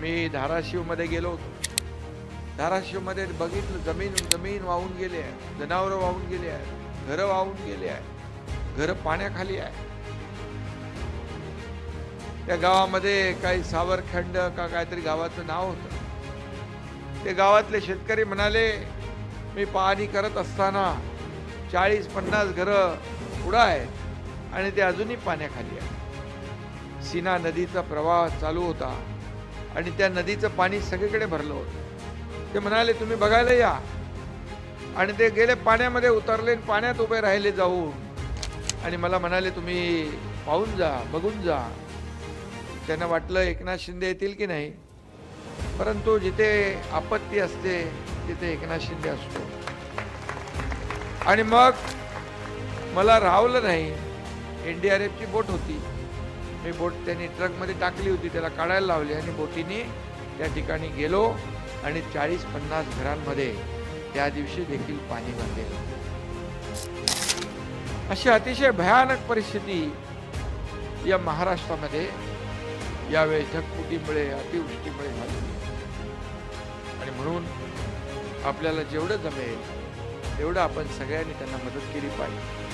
मी धाराशिवमध्ये गेलो. होतो धाराशिवमध्ये बघितलं जमीन जमीन वाहून गेली आहे जनावरं वाहून गेली आहे घरं वाहून गेली आहे घरं पाण्याखाली आहे. त्या गावामध्ये काही सावरखंड का काहीतरी गावाचं नाव होतं. ते गावातले शेतकरी म्हणाले मी पाहणी करत असताना चाळीस पन्नास घरं उडा आहेत आणि ते अजूनही पाण्याखाली आहे सीना नदीचा प्रवाह चालू होता. आणि त्या नदीचं पाणी सगळीकडे भरलं होतं. ते म्हणाले तुम्ही बघायला या. आणि ते गेले पाण्यामध्ये उतरले आणि पाण्यात उभे राहिले जाऊन. आणि मला म्हणाले तुम्ही पाहून जा बघून जा. त्यांना वाटलं एकनाथ शिंदे येतील की नाही? परंतु जिथे आपत्ती असते तिथे एकनाथ शिंदे असतो. आणि मग मला राहवलं नाही. एन डी आर एफची बोट होती. मी बोट त्यांनी ट्रकमध्ये टाकली होती त्याला काढायला लावली आणि बोटीने त्या ठिकाणी गेलो आणि चाळीस पन्नास घरांमध्ये त्या दिवशी देखील पाणी भरलेलं अशी अतिशय भयानक परिस्थिती या महाराष्ट्रामध्ये यावेळी ढगफुटीमुळे अतिवृष्टीमुळे झाली. आणि म्हणून आपल्याला जेवढं जमेल तेवढं आपण सगळ्यांनी त्यांना मदत केली पाहिजे.